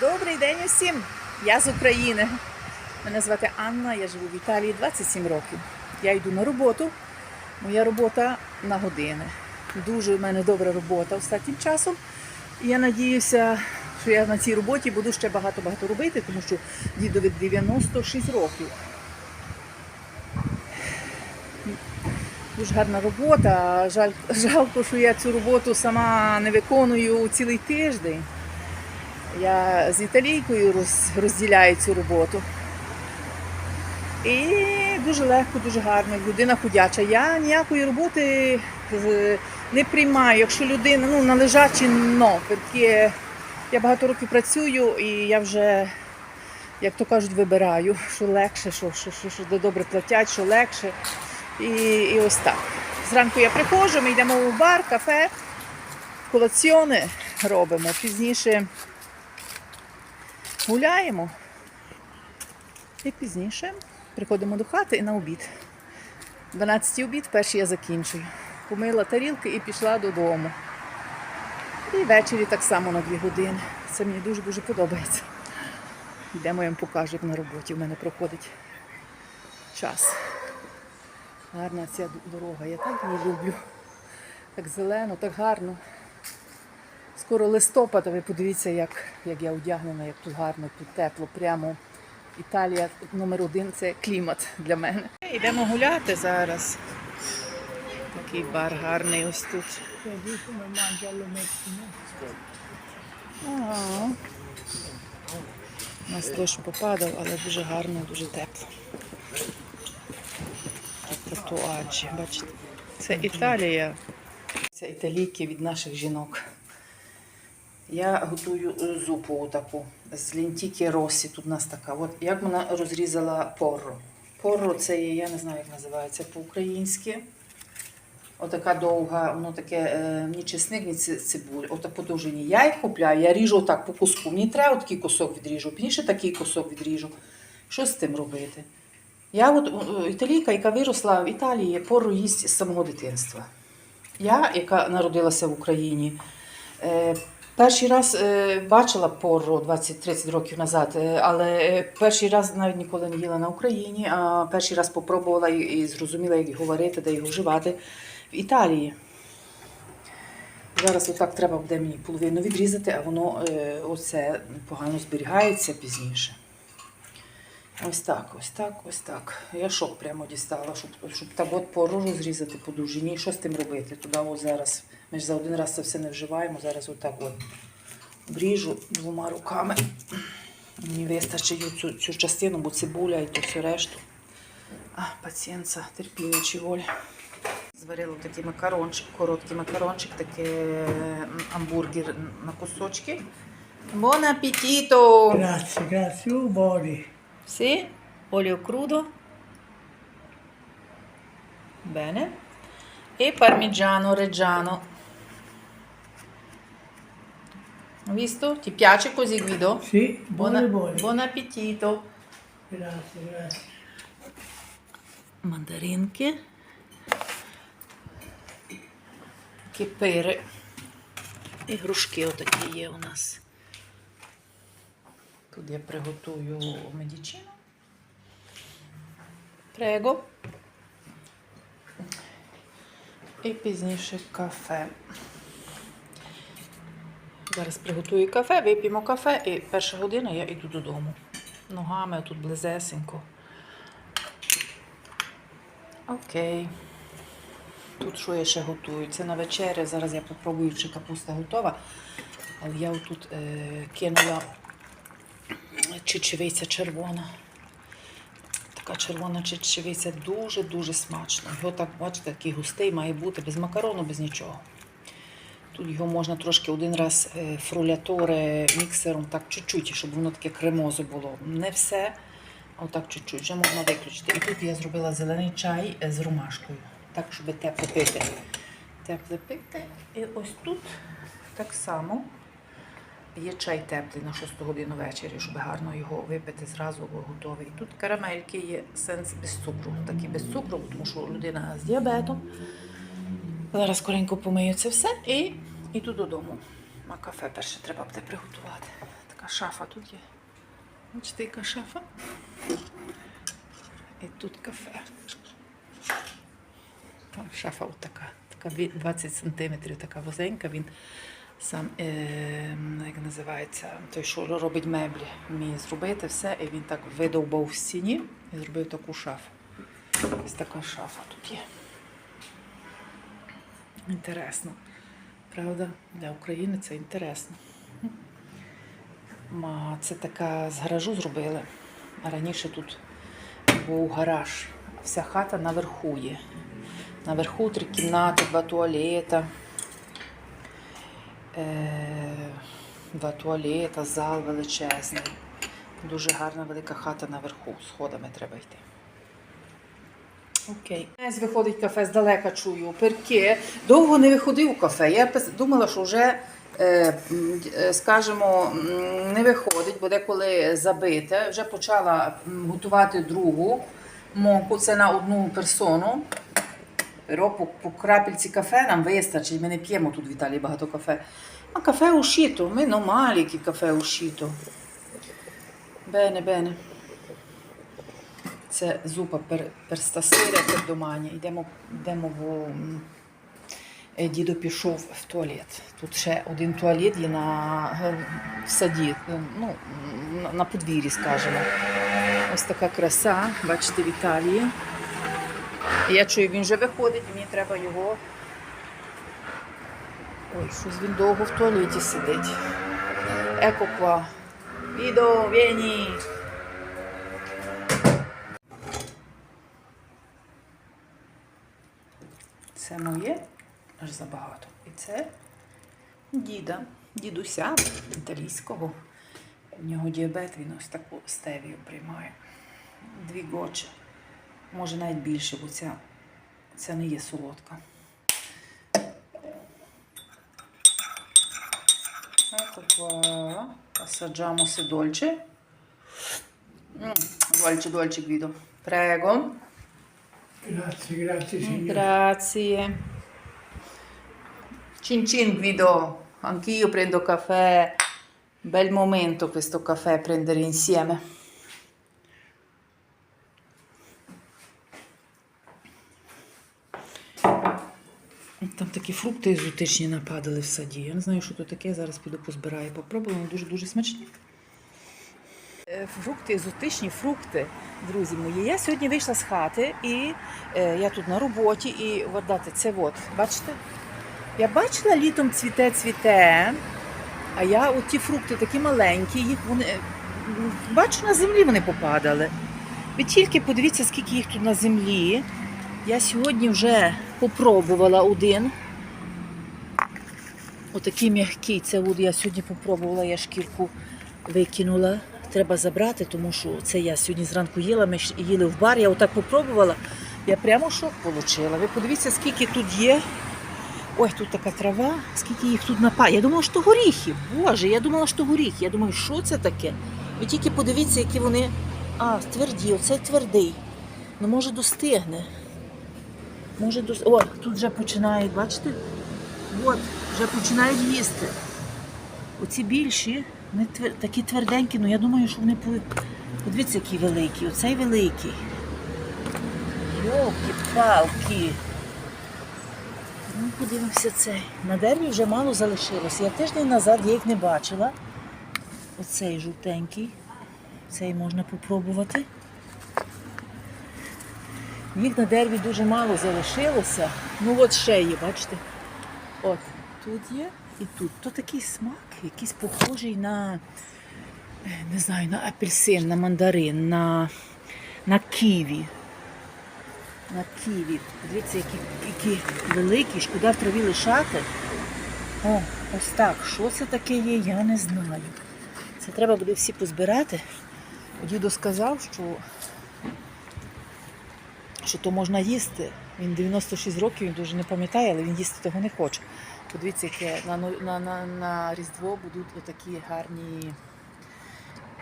Добрий день усім! Я з України. Мене звати Анна, я живу в Італії 27 років. Я йду на роботу. Моя робота на години. Дуже в мене добра робота останнім часом. Я надіюся, що я на цій роботі буду ще багато-багато робити, тому що дідові 96 років. Дуже гарна робота. Жаль, жалко, що я цю роботу сама не виконую цілий тиждень. Я з італійкою роз, розділяю цю роботу. І дуже легко, дуже гарно. Людина ходяча. Я ніякої роботи не приймаю. Якщо людина ну, на лежачі, но. Я багато років працюю і я вже, як то кажуть, вибираю, що легше, що, що, що, що добре платять, що легше. І, і ось так. Зранку я приходжу, ми йдемо в бар, кафе, колаціони робимо. Пізніше гуляємо. І пізніше приходимо до хати і на обід. 12 обід, перший я закінчую. Помила тарілки і пішла додому. І ввечері так само на 2 години. Це мені дуже-дуже подобається. Йдемо, я вам покажу, як на роботі в мене проходить час. Гарна ця дорога, я так її люблю. Так зелено, так гарно. Скоро листопад, а ви подивіться, як, як я одягнена, як тут гарно, тут тепло. Прямо Італія номер один це клімат для мене. Йдемо гуляти зараз. Такий бар гарний ось тут. Ага. У нас дощ попадав, але дуже гарно, дуже тепло. Тротуаджі, бачите. Це Італія. Це італійки від наших жінок. Я готую зупу таку з лінтіки росі. Тут у нас така. От як вона розрізала порро. Порро це є, я не знаю, як називається по-українськи. Отака довга, воно таке е, ні чесник, ні ци- цибуль. Отак подовжені. Я їх купляю, я ріжу отак по куску. Мені треба такий кусок відріжу, пізніше такий кусок відріжу. Що з тим робити? Я от е, італійка, яка виросла в Італії, порро їсть з самого дитинства. Я, яка народилася в Україні, е, перший раз е, бачила порро 20-30 років назад, е, але е, перший раз навіть ніколи не їла на Україні, а перший раз попробувала і, зрозуміла, як його варити, де його вживати в Італії. Зараз отак треба буде мені половину відрізати, а воно оце погано зберігається пізніше. Ось так, ось так, ось так. Я шок прямо дістала, щоб, щоб так от пору по довжині. Що з тим робити? Туди ось зараз. Ми ж за один раз це все не вживаємо. Зараз отак от вріжу двома руками. Мені вистачить цю, цю частину, бо цибуля і то всю решту. А, пацієнца, терпіння чи воля. Зварила такий макарончик, короткий макарончик, такий амбургер на кусочки. Buon appetito! Grazie, grazie, buoni. Sì, olio crudo. Bene. E parmigiano reggiano. Visto? Ti piace così Guido? Sì, Buona- buoni. buon appetito. Grazie, grazie. Мандаринки. Кипири. І грушки отакі є у нас. Тут я приготую медичину. Прего. І пізніше кафе. Зараз приготую кафе, вип'ємо кафе і перша година я йду додому. Ногами тут близесенько. Окей. Тут що я ще готую? Це на вечеря. Зараз я попробую, чи капуста готова. Але я тут е, кинула чечевиця червона. Така червона чечевиця дуже-дуже смачно. Його так, бачите, такий густий має бути, без макарону, без нічого. Тут його можна трошки один раз е, фруляторе міксером, так чуть-чуть, щоб воно таке кремозо було. Не все, отак чуть-чуть. Вже можна виключити. І тут я зробила зелений чай е, з ромашкою, так, щоб тепло пити. Тепле пити. І ось тут так само є чай теплий на 6 годину ввечері, щоб гарно його випити зразу, готовий. Тут карамельки є сенс без цукру. Такі без цукру, тому що людина з діабетом. Зараз скоренько помию це все і йду додому. А кафе перше треба буде приготувати. Така шафа тут є. Бачите, яка шафа? І тут кафе. Шафа от така. Така 20 сантиметрів, така вузенька. Він сам, е, як називається, той, що робить меблі, вміє зробити все. І він так видовбав в стіні і зробив таку шафу. Ось така шафа тут є. Інтересно. Правда, для України це інтересно. Це така з гаражу зробили. А раніше тут був гараж. Вся хата наверху є. Наверху три кімнати, два туалета. Е, два туалета, зал величезний. Дуже гарна велика хата наверху. Сходами треба йти. Окей. Десь виходить кафе, здалека чую. Перке. Довго не виходив у кафе. Я думала, що вже, е, е, скажімо, не виходить, бо деколи забите. Вже почала готувати другу моку. Це на одну персону. По, крапельці кафе нам вистачить. Ми не п'ємо тут в Італії багато кафе. А кафе ушито, ми нормалі, які кафе ушито. Бене, бене. Це зупа пер, перстасиря пердомані. Йдемо, йдемо в е, дідо пішов в туалет. Тут ще один туалет на саді, ну, на- подвір'ї, скажімо. Ось така краса, бачите, в Італії. Я чую, він вже виходить, і мені треба його. Ой, щось він довго в туалеті сидить. Еко qua. Відо, vieni. Це моє аж забагато. І це діда, дідуся італійського. У нього діабет, він ось таку стевію приймає. Дві гочі. Може навіть більше, бо ця, ця не є солодка. Ecco qua. Assaggiamo se dolce. Mm, dolce, dolce Guido. Prego. Grazie, grazie signore. Grazie. Cin cin Guido, anch'io prendo caffè. Bel momento questo caffè prendere insieme. Там такі фрукти екзотичні нападали в саді. Я не знаю, що то таке. Зараз піду позбираю. Попробую, вони дуже-дуже смачні. Е, Фрукти, екзотичні фрукти, друзі мої. Я сьогодні вийшла з хати і е, я тут на роботі, і от це от, бачите? Я бачила літом цвіте, цвіте, а я от ті фрукти такі маленькі, їх вони е, бачу, на землі вони попадали. Ви тільки подивіться, скільки їх тут на землі. Я сьогодні вже попробувала один. Отакий м'який. Це от я сьогодні попробувала, я шкірку викинула. Треба забрати, тому що це я сьогодні зранку їла, ми їли в бар, я отак попробувала. Я прямо шок отримала. Ви подивіться, скільки тут є. Ой, тут така трава, скільки їх тут напа. Я думала, що горіхи. Боже, я думала, що горіхи. Я думаю, що це таке? Ви тільки подивіться, які вони. А, тверді, оцей твердий. Ну, може, достигне. Може, дос... О, тут вже починають, бачите? От, вже починають їсти. Оці більші, вони твер... такі тверденькі, ну я думаю, що вони по... Подивіться, які великі. Оцей великий. Йолки-палки. Ну, подивимося цей. На дереві вже мало залишилося. Я тиждень назад я їх не бачила. Оцей жовтенький. Цей можна попробувати. Їх на дереві дуже мало залишилося. Ну от ще є, бачите? От, тут є і тут. То такий смак, якийсь похожий на, не знаю, на апельсин, на мандарин, на, на ківі. На ківі. Дивіться, які, які великі, шкода в траві лишати. О, ось так. Що це таке є, я не знаю. Це треба буде всі позбирати. Дідо сказав, що що то можна їсти. Він 96 років, він дуже не пам'ятає, але він їсти того не хоче. Подивіться, яке на, на, на, на Різдво будуть отакі гарні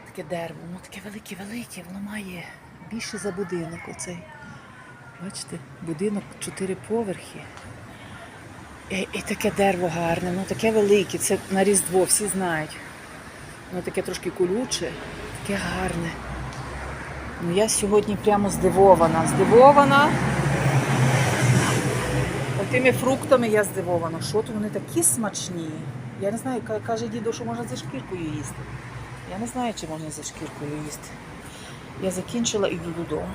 таке дерево. Воно таке велике-велике, воно має більше за будинок оцей. Бачите, будинок чотири поверхи. І, і таке дерево гарне, ну таке велике, це на Різдво, всі знають. Воно таке трошки колюче, таке гарне. Ну я сьогодні прямо здивована. Здивована. Тими фруктами я здивована. Що то вони такі смачні. Я не знаю, каже дідо, що можна за шкіркою їсти. Я не знаю, чи можна за шкіркою їсти. Я закінчила і йду додому.